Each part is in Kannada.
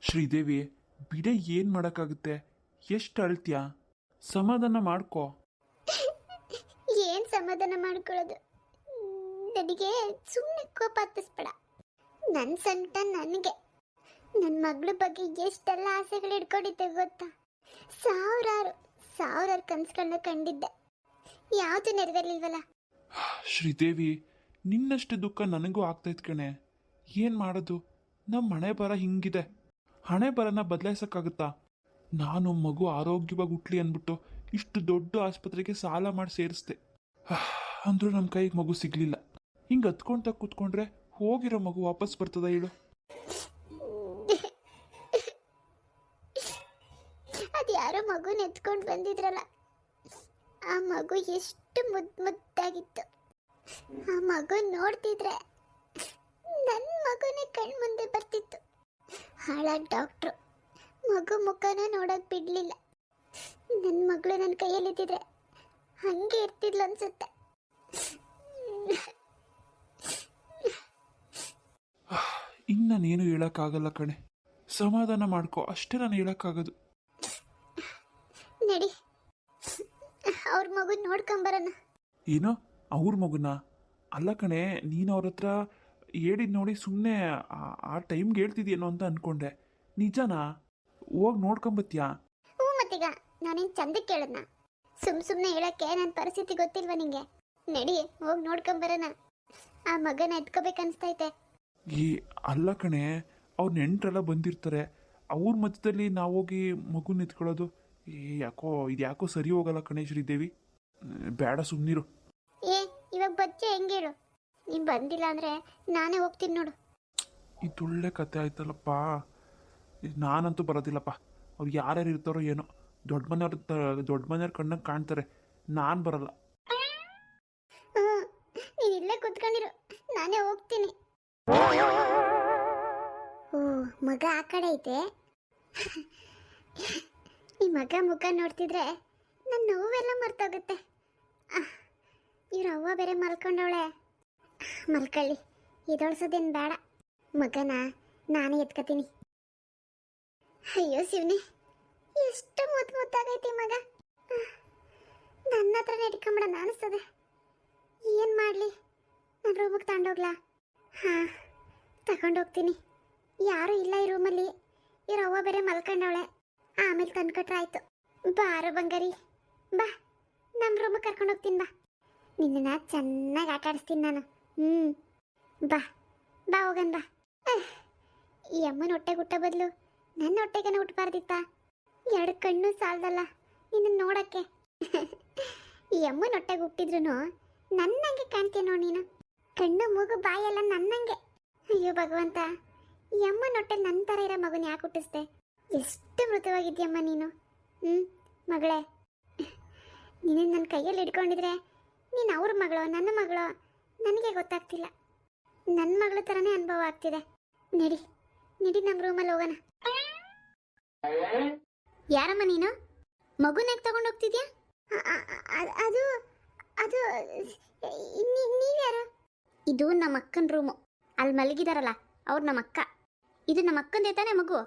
ಶ್ರೀದೇವಿ ಬಿಡ ಏನು ಮಾಡೋಕ್ಕಾಗುತ್ತೆ? ಎಷ್ಟು ಅಳ್ತೀಯ? ಸಮಾಧಾನ ಮಾಡ್ಕೋ. ಏನ್ ಸಮಾಧಾನ ಮಾಡ್ಕೊಳ್ಳೋದು? ನನಗೆ ಸುಮ್ಮನೆ ಕೋಪ ಹತ್ತಿಸ್ಬೇಡ. ನನ್ನ ಸಂತ ನನಗೆ. ನನ್ನ ಮಗಳ ಬಗ್ಗೆ ಎಷ್ಟೆಲ್ಲ ಆಸೆಗಳು ಇಟ್ಕೊಂಡಿದ್ದೆ ಗೊತ್ತಾ? ಸಾವಿರಾರು ಸಾವಿರಾರು ಕನ್ಸುಗಳನ್ನ ಕಂಡಿದ್ದೆ. ಯಾವುದು ನೆರವೇರ್ಲಿಲ್ವಲ್ಲ? ಶ್ರೀದೇವಿ ನಿನ್ನಷ್ಟು ದುಃಖ ನನಗೂ ಆಗ್ತೈತ್ ಕಣೆ. ಏನು ಮಾಡೋದು? ನಮ್ಮ ಹಣೆ ಬರ ಹಿಂಗಿದೆ. ಹಣೆ ಬರನ ಬದಲಾಯಿಸೋಕ್ಕಾಗುತ್ತಾ? ನಾನು ಮಗು ಆರೋಗ್ಯವಾಗಿ ಹುಟ್ಲಿ ಅಂದ್ಬಿಟ್ಟು ಇಷ್ಟು ದೊಡ್ಡ ಆಸ್ಪತ್ರೆಗೆ ಸಾಲ ಮಾಡಿ ಸೇರಿಸ್ದೆ. ಅಂದ್ರೂ ನಮ್ಮ ಕೈಗೆ ಮಗು ಸಿಗ್ಲಿಲ್ಲ. ಹಿಂಗೆ ಹತ್ಕೊಂತ ಕೂತ್ಕೊಂಡ್ರೆ ಹೋಗಿರೋ ಮಗು ವಾಪಸ್ ಬರ್ತದ ಹೇಳು. ಅದು ಯಾರೋ ಮಗುನ ಎತ್ಕೊಂಡು ಬಂದಿದ್ರಲ್ಲ. ಆ ಮಗು ಎಷ್ಟು ಮುದ್ ಮುದ್ದಾಗಿತ್ತು. ಆ ಮಗು ನೋಡ್ತಿದ್ರೆ ನನ್ನ ಮಗುನೇ ಕಣ್ಮುಂದೆ ಬರ್ತಿತ್ತು. ಹಾಳಾದ ಡಾಕ್ಟ್ರು. ಮಗು ಮುಖನ ನೋಡಕ್ ಬಿಡ್ಲಿಲ್ಲ. ನನ್ನ ಮಗಳು ನನ್ನ ಕೈಯಲ್ಲಿದ್ದಿದ್ರೆ ಹಂಗೆ ಇರ್ತಿದ್ಲು ಅನ್ಸುತ್ತೆ. ಇನ್ನು ನಾನೇನು ಹೇಳೋಕ್ಕಾಗಲ್ಲ ಕಣೆ. ಸಮಾಧಾನ ಮಾಡ್ಕೋ ಅಷ್ಟೇ ನಾನು ಹೇಳೋಕ್ಕಾಗೋದು. ನಡಿ. ಅವ್ರ ಮಗು ನೋಡ್ಕೊಂಬರೋಣ ಏನೋ ಅವ್ರ ಮಗುನ? ಅಲ್ಲ ಕಣೆ ನೀನು ಅವ್ರ ಹತ್ರ ಹೇಳಿದ್ ನೋಡಿ ಸುಮ್ಮನೆ ಆ ಟೈಮ್ಗೆ ಹೇಳ್ತಿದ್ಯೇನೋ ಅಂತ ಅನ್ಕೊಂಡೆ. ನಿಜನಾ? ಹೋಗಿ ನೋಡ್ಕೊಂಬತ್ತಿಯಾ? ಹ್ಞೂ ಮತ್ತೀಗ. ನಾನೇನು ಚಂದಕ್ಕೆ ಕೇಳದ್ನ? ಸುಮ್ ಸುಮ್ಮನೆ ಹೇಳಕ್ಕೆ ನನ್ನ ಪರಿಸ್ಥಿತಿ ಗೊತ್ತಿಲ್ವಾ ನಿಂಗೆ? ನಡಿ ಹೋಗಿ ನೋಡ್ಕೊಂಬರೋಣ ಆ ಮಗನ ಎತ್ಕೋಬೇಕನ್ಸ್ತೈತೆ ಈ ಅಲ್ಲ ಕಣೆ. ಅವ್ರ ನೆಂಟರೆಲ್ಲ ಬಂದಿರ್ತಾರೆ. ಅವ್ರ ಮಧ್ಯದಲ್ಲಿ ನಾವು ಹೋಗಿ ಮಗುನ ಎತ್ಕೊಳ್ಳೋದು. ಏ ಯಾಕೋ ಇದು ಯಾಕೋ ಸರಿ ಹೋಗಲ್ಲ ಕಣೆ ದೇವಿ ಬೇಡ ಸುಮ್ಮನಿರು ಏ ಇವಾಗ ಬಚ್ಚೆ ಹೆಂಗೆ ಹೇಳು? ನೀನು ಬಂದಿಲ್ಲ ಅಂದರೆ ನಾನೇ ಹೋಗ್ತೀನಿ ನೋಡು. ಇದು ಒಳ್ಳೆ ಕತೆ ಆಯ್ತಲ್ಲಪ್ಪ. ನಾನಂತೂ ಬರೋದಿಲ್ಲಪ್ಪ. ಅವ್ರು ಯಾರ್ಯಾರು ಇರ್ತಾರೋ ಏನೋ. ದೊಡ್ಡ ಮನೆಯವ್ರ ದೊಡ್ಡ ಮನೆಯವ್ರ ಕಣ್ಣಂಗೆ ಕಾಣ್ತಾರೆ. ನಾನು ಬರಲ್ಲ. ನೀನು ಇಲ್ಲೇ ಕುತ್ಕೊಂಡಿರು. ನಾನೇ ಹೋಗ್ತೀನಿ. ಓ ಮಗ ಆ ಕಡೆ ಐತೆ. ಈ ಮಗ ಮುಖ ನೋಡ್ತಿದ್ರೆ ನನ್ನ ನೋವೆಲ್ಲ ಮರ್ತೋಗುತ್ತೆ. ಇವ್ರ ಅವ್ವ ಬೇರೆ ಮಲ್ಕೊಂಡವಳೆ. ಮಲ್ಕೊಳ್ಳಿ ಇದೊಳ್ಸೋದೇನು ಬೇಡ. ಮಗನ, ನಾನು ಎತ್ಕತೀನಿ. ಅಯ್ಯೋ ಶಿವನಿ, ಎಷ್ಟು ಮುದ್ದು ಮುದ್ದಾಗೈತಿ ಮಗ. ನನ್ನ ಹತ್ರ ಇಟ್ಕೊಂಬಿಡೋಣ ಅನಿಸ್ತದೆ ಏನು ಮಾಡಲಿ? ನಾನು ರೂಮಿಗೆ ತಗೊಂಡೋಗ್ಲಾ ಹಾಂ, ತಗೊಂಡೋಗ್ತೀನಿ. ಯಾರೂ ಇಲ್ಲ ಈ ರೂಮಲ್ಲಿ ಇರೋವ ಅವ್ವ ಬೇರೆ ಮಲ್ಕೊಂಡವಳೆ. ಆಮೇಲೆ ತಂದ್ಕೊಟ್ರೆ ಆಯಿತು. ಬಾರು ಬಂಗಾರಿ. ಬಾ ನಮ್ಮ ರೂಮಿಗೆ ಕರ್ಕೊಂಡು ಹೋಗ್ತೀನಿ ಬಾ. ನಿನ್ನ ಚೆನ್ನಾಗಿ ಆಟ ಆಡಿಸ್ತೀನಿ ನಾನು. ಹ್ಞೂ ಬಾ ಬಾ ಹೋಗನ್ ಬಾ. ಈ ಅಮ್ಮನ ಹೊಟ್ಟೆ ಹುಟ್ಟ ಬದಲು ನನ್ನ ಹೊಟ್ಟೆಗನ ಹುಟ್ಟಬಾರ್ದಿತ್ತ ಎರಡು ಕಣ್ಣು ಸಾಲದಲ್ಲ ನಿನ್ನ ನೋಡಕ್ಕೆ. ಈ ಅಮ್ಮನ ಹೊಟ್ಟೆಗೆ ಹುಟ್ಟಿದ್ರು ನನ್ನಂಗೆ ಕಾಣ್ತೀನೋ ನೀನು. ಕಣ್ಣು ಮೂಗು ಬಾಯೆಲ್ಲ ನನ್ನಂಗೆ. ಅಯ್ಯೋ ಭಗವಂತ, ಈ ಅಮ್ಮನ ಹೊಟ್ಟೆ ನನ್ನ ಥರ ಇರೋ ಮಗುನ ಯಾಕೆ ಹುಟ್ಟಿಸ್ದೆ? ಎಷ್ಟು ಮೃತವಾಗಿದ್ಯಮ್ಮ ನೀನು. ಹ್ಞೂ ಮಗಳೇ. ನೀನು ನನ್ನ ಕೈಯಲ್ಲಿ ಹಿಡ್ಕೊಂಡಿದ್ರೆ ನೀನು ಅವ್ರ ಮಗಳು, ನನ್ನ ಮಗಳು? ನನಗೆ ಗೊತ್ತಾಗ್ತಿಲ್ಲ. ನನ್ನ ಮಗಳ ಥರನೇ ಅನುಭವ ಆಗ್ತಿದೆ. ನಡಿ ನಡಿ ನಮ್ಮ ರೂಮಲ್ಲಿ ಹೋಗೋಣ. ಯಾರಮ್ಮ ನೀನು? ಮಗುನ ಯಾಕೆ ತಗೊಂಡು ಹೋಗ್ತಿದ್ಯಾ? ಅದು ಅದು ನೀವ್ಯಾರು ಇದು ನಮ್ಮ ಅಕ್ಕನ ರೂಮು ಅಲ್ಲಿ ಮಲಗಿದಾರಲ್ಲ, ಅವ್ರು ನಮ್ಮ ಅಕ್ಕ. ಇದು ನಮ್ಮ ಅಕ್ಕಂದೇ ತಾನೇ ಮಗು?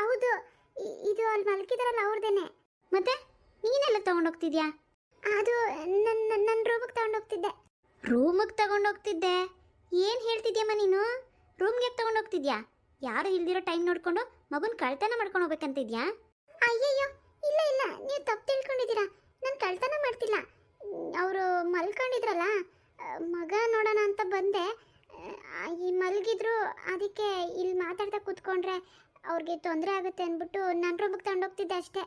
ಹೌದು. ಇದು ಅಲ್ಲಿ ಮಲಗಿದಾರಲ್ಲ ಅವ್ರದೇನೆ. ಮತ್ತೆ, ನೀನೆಲ್ಲ ತಗೊಂಡೋಗ್ತಿದ್ಯಾ ಅದು ನನ್ನ ನನ್ನ ರೂಮಿಗೆ ತಗೊಂಡೋಗ್ತಿದ್ದೆ ರೂಮಿಗೆ ತಗೊಂಡೋಗ್ತಿದ್ದೆ ಏನು ಹೇಳ್ತಿದ್ಯಮ್ಮ ನೀನು? ರೂಮ್ಗೆ ತಗೊಂಡು ತಗೊಂಡೋಗ್ತಿದ್ಯಾ ಯಾರು ಇಲ್ದಿರೋ ಟೈಮ್ ನೋಡ್ಕೊಂಡು ಮಗುನ ಕಳ್ತನ ಮಾಡ್ಕೊಂಡು ಹೋಗ್ಬೇಕಂತಿದ್ಯಾ? ಅಯ್ಯಯ್ಯೋ ಇಲ್ಲ ಇಲ್ಲ. ನೀವು ತಪ್ಪು ತಿಳ್ಕೊಂಡಿದ್ದೀರಾ. ನಾನು ಕಳ್ತನ ಮಾಡ್ತಿಲ್ಲ. ಅವರು ಮಲ್ಕೊಂಡಿದ್ರಲ್ಲ ಮಗ ನೋಡೋಣ ಅಂತ ಬಂದೆ. ಈ ಮಲಗಿದ್ರು ಅದಕ್ಕೆ ಇಲ್ಲಿ ಮಾತಾಡ್ತಾ ಕೂತ್ಕೊಂಡ್ರೆ ಅವ್ರಿಗೆ ತೊಂದರೆ ಆಗುತ್ತೆ ಅಂದ್ಬಿಟ್ಟು ನನ್ನ ರೂಮಿಗೆ ತಗೊಂಡೋಗ್ತಿದ್ದೆ ಅಷ್ಟೇ.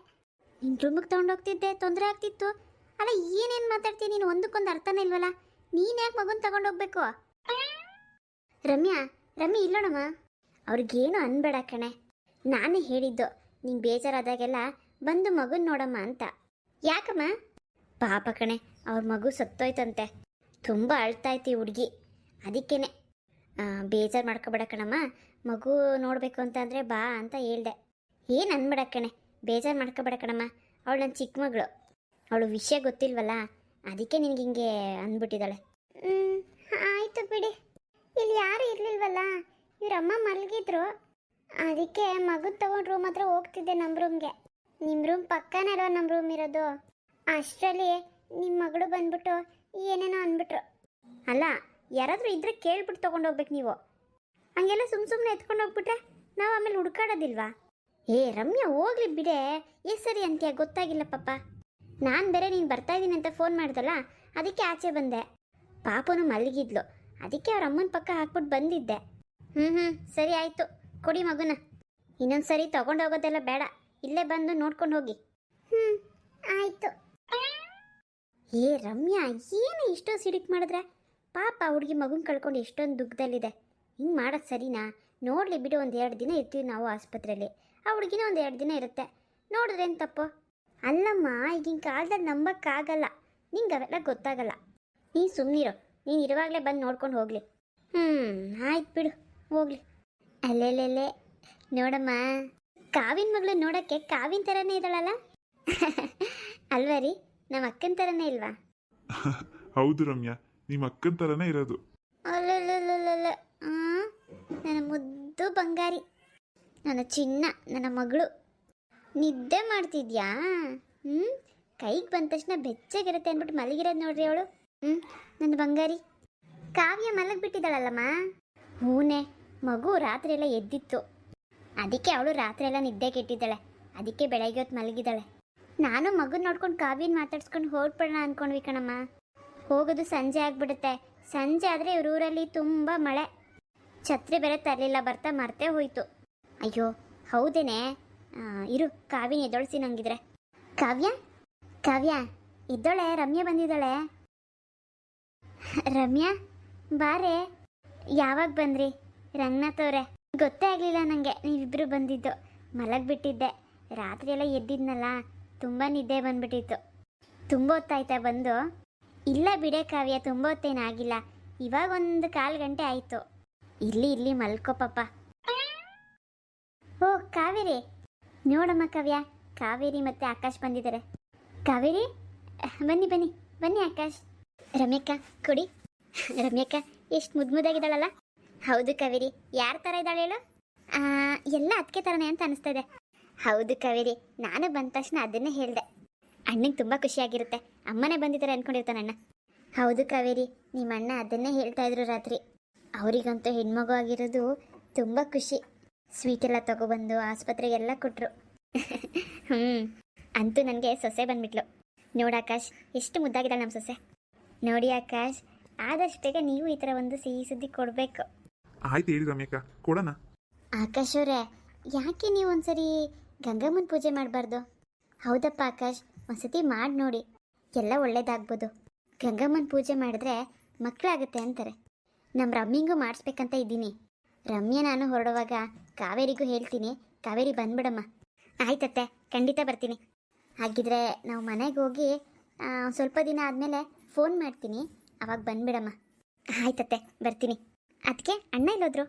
ನಿನ್ನ ರೂಮಿಗೆ ತಗೊಂಡೋಗ್ತಿದ್ದೆ ತೊಂದರೆ ಆಗ್ತಿತ್ತು. ಅಲ್ಲ, ಏನೇನು ಮಾತಾಡ್ತೀನಿ ನೀನು? ಒಂದಕ್ಕೊಂದು ಅರ್ಥನೇ ಇಲ್ವಲ್ಲ? ನೀನು ಯಾಕೆ ಮಗುನ ತಗೊಂಡೋಗ್ಬೇಕು? ರಮ್ಯಾ, ರಮ್ಯ, ಇಲ್ಲೋಣಮ್ಮ. ಅವ್ರಿಗೇನು ಅನ್ಬೇಡ ಕಣೆ. ನಾನೇ ಹೇಳಿದ್ದು ನಿಂಗೆ ಬೇಜಾರಾದಾಗೆಲ್ಲ ಬಂದು ಮಗುನ ನೋಡಮ್ಮ ಅಂತ. ಯಾಕಮ್ಮ? ಪಾಪ ಕಣೆ, ಅವ್ರ ಮಗು ಸತ್ತೋಯ್ತಂತೆ. ತುಂಬ ಅಳ್ತಾಯ್ತಿ ಹುಡುಗಿ. ಅದಕ್ಕೇನೆ. ಬೇಜಾರು ಮಾಡ್ಕೊಬೇಡ ಕಣಮ್ಮ. ಮಗು ನೋಡಬೇಕು ಅಂತ ಅಂದರೆ ಬಾ ಅಂತ ಹೇಳ್ದೆ. ಏನು ಅನ್ಬೇಡ ಕಣೆ, ಬೇಜಾರು ಮಾಡ್ಕೊಬೇಡ ಕಣಮ್ಮ. ಅವಳು ನನ್ನ ಚಿಕ್ಕ ಮಗಳು. ಅವಳು ವಿಷಯ ಗೊತ್ತಿಲ್ವಲ್ಲ? ಅದಕ್ಕೆ ನಿನಗೆ ಹಿಂಗೆ ಅಂದ್ಬಿಟ್ಟಿದ್ದಾಳೆ. ಆಯಿತು ಬಿಡಿ. ಇಲ್ಲಿ ಯಾರು ಇರಲಿಲ್ವಲ್ಲ? ಇವರಮ್ಮ ಮಲಗಿದ್ರು. ಅದಕ್ಕೆ ಮಗು ತಗೊಂಡು ರೂಮ್ ಹತ್ರ ಹೋಗ್ತಿದ್ದೆ ನಮ್ಮ ರೂಮ್ಗೆ ನಿಮ್ಮ ರೂಮ್ ಪಕ್ಕನೇ ಅಲ್ವಾ ನಮ್ಮ ರೂಮ್ ಇರೋದು? ಅಷ್ಟರಲ್ಲಿ ನಿಮ್ಮ ಮಗಳು ಬಂದ್ಬಿಟ್ಟು ಏನೇನೋ ಅಂದ್ಬಿಟ್ರು. ಅಲ್ಲ, ಯಾರಾದರೂ ಇದ್ರೆ ಕೇಳ್ಬಿಟ್ಟು ತೊಗೊಂಡು ಹೋಗ್ಬೇಕು ನೀವು. ಹಂಗೆಲ್ಲ ಸುಮ್ಮ ಸುಮ್ಮನೆ ಎತ್ಕೊಂಡು ಹೋಗ್ಬಿಟ್ರೆ ನಾವು ಆಮೇಲೆ ಹುಡ್ಕಾಡೋದಿಲ್ವಾ? ಏ, ರಮ್ಯಾ, ಹೋಗ್ಲಿ ಬಿಡೆ. ಏ, ಸರಿ ಅಂತೀಯ, ಗೊತ್ತಾಗಿಲ್ಲ ಪಾಪ. ನಾನು ಬೇರೆ ನೀನು ಬರ್ತಾ ಇದ್ದೀನಿ ಅಂತ ಫೋನ್ ಮಾಡ್ದಲ್ಲ, ಅದಕ್ಕೆ ಆಚೆ ಬಂದೆ. ಪಾಪನು ಮಲಗಿದ್ಲು. ಅದಕ್ಕೆ ಅವ್ರ ಅಮ್ಮನ ಪಕ್ಕ ಹಾಕ್ಬಿಟ್ಟು ಬಂದಿದ್ದೆ. ಹ್ಞೂ ಹ್ಞೂ ಸರಿ ಆಯಿತು. ಕೊಡಿ ಮಗುನ. ಇನ್ನೊಂದು ಸರಿ ತಗೊಂಡು ಹೋಗೋದೆಲ್ಲ ಬೇಡ. ಇಲ್ಲೇ ಬಂದು ನೋಡ್ಕೊಂಡು ಹೋಗಿ. ಹ್ಞೂ ಆಯಿತು. ಏ ರಮ್ಯಾ, ಏನು ಇಷ್ಟೊಂದು ಸಿಡಿಕ್ ಮಾಡಿದ್ರೆ? ಪಾಪ ಹುಡುಗಿ ಮಗುನ ಕಳ್ಕೊಂಡು ಎಷ್ಟೊಂದು ದುಃಖದಲ್ಲಿದೆ ಹಿಂಗೆ ಮಾಡೋದು ಸರಿನಾ? ನೋಡಲಿ ಬಿಡು, ಒಂದು ಎರಡು ದಿನ ಇರ್ತೀವಿ ನಾವು ಆಸ್ಪತ್ರೆಯಲ್ಲಿ ಆ ಹುಡುಗಿನ ಒಂದು ಎರಡು ದಿನ ಇರುತ್ತೆ. ನೋಡಿದ್ರೆ ಏನು ತಪ್ಪು? ಅಲ್ಲಮ್ಮ ಈಗಿನ ಕಾಲದಲ್ಲಿ ನಂಬಕ್ಕಾಗಲ್ಲ. ನಿಂಗೆ ಅವೆಲ್ಲ ಗೊತ್ತಾಗಲ್ಲ. ನೀನು ಸುಮ್ಮನಿರು ನೀನು ಇರುವಾಗಲೇ ಬಂದು ನೋಡ್ಕೊಂಡು ಹೋಗಲಿ. ಹ್ಞೂ ಆಯ್ತು ಬಿಡು. ಹೋಗ್ಲಿ. ಅಲ್ಲೆಲ್ಲೆಲ್ಲೆ. ನೋಡಮ್ಮ. ಕಾವಿನ ಮಗಳು ನೋಡೋಕ್ಕೆ ಕಾವಿನ ಥರನೇ ಇದ್ದಾಳಲ್ಲ? ಅಲ್ವಾ ರೀ ನಮ್ಮ ಅಕ್ಕನ ಥರನೇ ಇಲ್ವಾ? ಹೌದು ರಮ್ಯಾ ನಿಮ್ಮ ಅಕ್ಕನ ಥರನೇ ಇರೋದು. ಅಲ್ಲಲ್ಲ ನನ್ನ ಮುದ್ದು ಬಂಗಾರಿ. ನನ್ನ ಚಿನ್ನ ನನ್ನ ಮಗಳು. ನಿದ್ದೆ ಮಾಡ್ತಿದ್ಯಾ? ಹ್ಞೂ ಕೈಗೆ ಬಂದ ತಕ್ಷಣ ಬೆಚ್ಚಗಿರುತ್ತೆ ಅಂದ್ಬಿಟ್ಟು ಮಲಗಿರೋದು ನೋಡ್ರಿ ಅವಳು. ಹ್ಞೂ ನನ್ನ ಬಂಗಾರಿ. ಕಾವ್ಯ ಮಲಗಿಬಿಟ್ಟಿದ್ದಾಳಲ್ಲಮ್ಮ. ಹೂನೆ, ಮಗು ರಾತ್ರಿ ಎಲ್ಲ ಎದ್ದಿತ್ತು. ಅದಕ್ಕೆ ಅವಳು ರಾತ್ರಿ ಎಲ್ಲ ನಿದ್ದೆ ಕೆಟ್ಟಿದ್ದಾಳೆ. ಅದಕ್ಕೆ ಬೆಳಗ್ಗೆ ಹೊತ್ತು ಮಲಗಿದ್ದಾಳೆ. ನಾನು ಮಗು ನೋಡ್ಕೊಂಡು ಕಾವ್ಯನ ಮಾತಾಡ್ಸ್ಕೊಂಡು ಹೊರಡ್ಬಿಡೋಣ ಅನ್ಕೊಂಡ್ವಿ ಕಣಮ್ಮ. ಹೋಗೋದು ಸಂಜೆ ಆಗ್ಬಿಡುತ್ತೆ. ಸಂಜೆ ಆದರೆ ಇವ್ರ ಊರಲ್ಲಿ ತುಂಬ ಮಳೆ. ಛತ್ರಿ ಬೇರೆ ತರಲಿಲ್ಲ, ಬರ್ತಾ ಮರ್ತೇ ಹೋಯ್ತು. ಅಯ್ಯೋ, ಹೌದೇನೆ? ಇರು ಕಾವ್ಯ ಎದ್ದೊಳಿಸಿ ನಂಗಿದ್ರೆ. ಕಾವ್ಯ? ಕಾವ್ಯ, ಇದ್ದೋಳೆ, ರಮ್ಯಾ ಬಂದಿದ್ದಾಳೆ. ರಮ್ಯಾ, ಬಾರೆ. ಯಾವಾಗ ಬಂದ್ರಿ? ರಂಗನಾಥ್ ಅವರೇ. ಗೊತ್ತೇ ಆಗಲಿಲ್ಲ ನನಗೆ ನೀವಿಬ್ಬರು ಬಂದಿದ್ದು. ಮಲಗಿಬಿಟ್ಟಿದ್ದೆ. ರಾತ್ರಿ ಎಲ್ಲ ಎದ್ದಿದ್ನಲ್ಲ, ತುಂಬ ನಿದ್ದೆ ಬಂದ್ಬಿಟ್ಟಿತ್ತು. ತುಂಬ ಹೊತ್ತಾಯ್ತಾ ಬಂದು? ಇಲ್ಲ ಬಿಡೆ ಕಾವ್ಯ, ತುಂಬ ಹೊತ್ತೇನಾಗಿಲ್ಲ ಇವಾಗ ಒಂದು ಕಾಲು ಗಂಟೆ ಆಯಿತು. ಇಲ್ಲಿ ಇಲ್ಲಿ ಮಲ್ಕೋ ಪಾಪ. ಓ, ಕಾವೇರಿ ನೋಡಮ್ಮ ಕವ್ಯ. ಕಾವೇರಿ ಮತ್ತೆ ಆಕಾಶ್ ಬಂದಿದ್ದಾರೆ. ಕಾವೇರಿ? ಬನ್ನಿ ಬನ್ನಿ. ಬನ್ನಿ ಆಕಾಶ್. ರಮ್ಯಕ್ಕ, ಕೊಡಿ. ರಮ್ಯಕ್ಕ, ಎಷ್ಟು ಮುದ್ದು ಮುದ್ದಾಗಿದ್ದಾಳಲ್ಲ? ಹೌದು ಕಾವೇರಿ. ಯಾರ ಥರ ಇದ್ದಾಳೆ ಹೇಳು? ಎಲ್ಲ ಅದಕ್ಕೆ ಥರನೇ ಅಂತ ಅನಿಸ್ತಾ ಇದೆ. ಹೌದು ಕಾವೇರಿ. ನಾನು ಬಂದ ತಕ್ಷಣ ಅದನ್ನೇ ಹೇಳಿದೆ. ಅಣ್ಣಂಗೆ ತುಂಬ ಖುಷಿಯಾಗಿರುತ್ತೆ ಅಮ್ಮನೇ ಬಂದಿದ್ದಾರೆ ಅನ್ಕೊಂಡಿರ್ತಾನೆ ಅಣ್ಣ. ಹೌದು ಕಾವೇರಿ. ನಿಮ್ಮ ಅಣ್ಣ ಅದನ್ನೇ ಹೇಳ್ತಾ ಇದ್ರು ರಾತ್ರಿ. ಅವರಿಗಂತೂ ಹೆಣ್ಮಗು ಆಗಿರೋದು ತುಂಬ ಖುಷಿ. ಸ್ವೀಟ್ ಎಲ್ಲ ತಗೊಬಂದು ಆಸ್ಪತ್ರೆಗೆಲ್ಲ ಕೊಟ್ಟರು ಹ್ಞೂ ಅಂತೂ ನನಗೆ ಸೊಸೆ ಬಂದ್ಬಿಟ್ಲು. ನೋಡು ಆಕಾಶ್ ಎಷ್ಟು ಮುದ್ದಾಗಿದ್ದಾಳೆ ನಮ್ಮ ಸೊಸೆ. ನೋಡಿ ಆಕಾಶ್ ಆದಷ್ಟೇ ನೀವು ಈ ಥರ ಒಂದು ಸಿಹಿ ಸುದ್ದಿ ಕೊಡಬೇಕು. ಆಯ್ತು ಹೇಳಿ ರಮ್ಯಕ್ಕ ಕೊಡೋಣ? ಆಕಾಶ್ ಅವರೇ ಯಾಕೆ ನೀವು ಒಂದ್ಸರಿ ಗಂಗಮ್ಮನ ಪೂಜೆ ಮಾಡಬಾರ್ದು? ಹೌದಪ್ಪ ಆಕಾಶ್ ಒಂದ್ಸತಿ ಮಾಡಿ ನೋಡಿ. ಎಲ್ಲ ಒಳ್ಳೇದಾಗ್ಬೋದು. ಗಂಗಮ್ಮನ ಪೂಜೆ ಮಾಡಿದ್ರೆ ಮಕ್ಕಳಾಗುತ್ತೆ ಅಂತಾರೆ. ನಮ್ಮ ರಮ್ಮಿಂಗು ಮಾಡಿಸ್ಬೇಕಂತ ಇದ್ದೀನಿ. ರಮ್ಯ ನಾನು ಹೊರಡುವಾಗ ಕಾವೇರಿಗೂ ಹೇಳ್ತೀನಿ. ಕಾವೇರಿ ಬಂದ್ಬಿಡಮ್ಮ. ಆಯ್ತತ್ತೆ ಖಂಡಿತ ಬರ್ತೀನಿ. ಹಾಗಿದ್ರೆ ನಾವು ಮನೆಗೆ ಹೋಗಿ ಸ್ವಲ್ಪ ದಿನ ಆದಮೇಲೆ ಫೋನ್ ಮಾಡ್ತೀನಿ. ಅವಾಗ ಬಂದ್ಬಿಡಮ್ಮ. ಆಯ್ತತ್ತೆ ಬರ್ತೀನಿ. ಅದಕ್ಕೆ ಅಣ್ಣ ಇಲ್ಲೋದ್ರು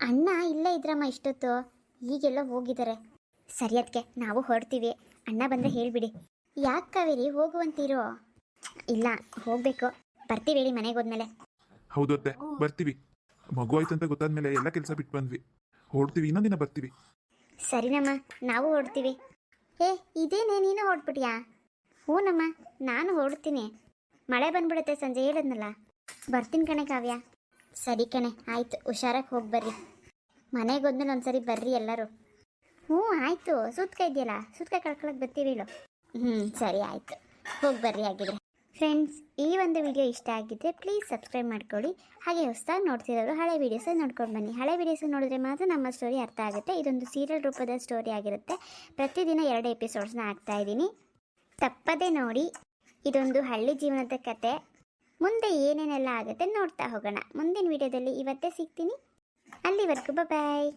ಅಣ್ಣ ಇಲ್ಲೇ ಇದ್ರಮ್ಮ ಇಷ್ಟೊತ್ತು. ಈಗೆಲ್ಲ ಹೋಗಿದ್ದಾರೆ ಸರಿ ಅದಕ್ಕೆ ನಾವು ಹೊರಡ್ತೀವಿ. ಅಣ್ಣ ಬಂದರೆ ಹೇಳಿಬಿಡಿ. ಯಾಕೆ ಕಾವೇರಿ, ಹೋಗುವಂತೀರೋ? ಇಲ್ಲ, ಹೋಗಬೇಕು. ಬರ್ತೀವಿ ಹೇಳಿ ಮನೆಗೆ ಹೋದ್ಮೇಲೆ. ಹೌದು ಅತ್ತೆ, ಬರ್ತೀವಿ. ಮಗು ಆಯ್ತು ಅಂತ ಗೊತ್ತಾದ್ಮೇಲೆ ಎಲ್ಲ ಕೆಲಸ ಬಿಟ್ಟು ಬಂದ್ವಿ. ಹೊರಡ್ತೀವಿ ಇನ್ನೊಂದಿನ ಬರ್ತೀವಿ. ಸರಿನಮ್ಮ, ನಾವು ಹೊಡ್ತೀವಿ ಏ, ಇದೇನೇ, ನೀನು ಹೊಡ್ಬಿಟ್ಯಾ ಹ್ಞೂನಮ್ಮ ನಾನು ಹೊಡ್ತೀನಿ ಮಳೆ ಬಂದ್ಬಿಡುತ್ತೆ ಸಂಜೆ ಹೇಳಿದ್ನಲ್ಲ. ಬರ್ತೀನಿ ಕಣೆ ಕಾವ್ಯ. ಸರಿ ಕಣೆ, ಆಯ್ತು, ಹುಷಾರಾಗಿ ಹೋಗಿ ಬರ್ರಿ. ಮನೆಗೆ ಹೋದ್ಮೇಲೆ ಒಂದ್ಸರಿ ಬರ್ರಿ ಎಲ್ಲರೂ. ಹ್ಞೂ, ಆಯಿತು. ಸೂತ್ಕ ಇದೆಯಲ್ಲ, ಸೂತ್ಕ ಕಳ್ಕೊಳಕ್ಕೆ ಬರ್ತೀವಿ ಹೇಳು. ಹ್ಞೂ ಸರಿ, ಆಯಿತು. ಹೋಗಿ ಬರ್ರಿ ಹಾಗಿದ್ರೆ. ಫ್ರೆಂಡ್ಸ್ ಈ ಒಂದು ವಿಡಿಯೋ ಇಷ್ಟ ಆಗಿದ್ದರೆ ಪ್ಲೀಸ್ ಸಬ್ಸ್ಕ್ರೈಬ್ ಮಾಡ್ಕೊಳ್ಳಿ. ಹಾಗೆ ಹೊಸದಾಗಿ ನೋಡ್ತಿರೋರು ಹಳೆ ವೀಡಿಯೋಸ್ ನೋಡ್ಕೊಂಡು ಬನ್ನಿ. ಹಳೆ ವೀಡಿಯೋಸ್ ನೋಡಿದ್ರೆ ಮಾತ್ರ ನಮ್ಮ ಸ್ಟೋರಿ ಅರ್ಥ ಆಗುತ್ತೆ. ಇದೊಂದು ಸೀರಿಯಲ್ ರೂಪದ ಸ್ಟೋರಿ ಆಗಿರುತ್ತೆ. ಪ್ರತಿದಿನ ಎರಡು ಎಪಿಸೋಡ್ಸ್ನ ಹಾಕ್ತಾ ಇದ್ದೀನಿ. ತಪ್ಪದೇ ನೋಡಿ, ಇದೊಂದು ಹಳ್ಳಿ ಜೀವನದ ಕತೆ. ಮುಂದೆ ಏನೇನೆಲ್ಲ ಆಗುತ್ತೆ ನೋಡ್ತಾ ಹೋಗೋಣ. ಮುಂದಿನ ವಿಡಿಯೋದಲ್ಲಿ ಇವತ್ತೇ ಸಿಗ್ತೀನಿ. ಅಲ್ಲಿವರೆಗೂ ಬಾಯ್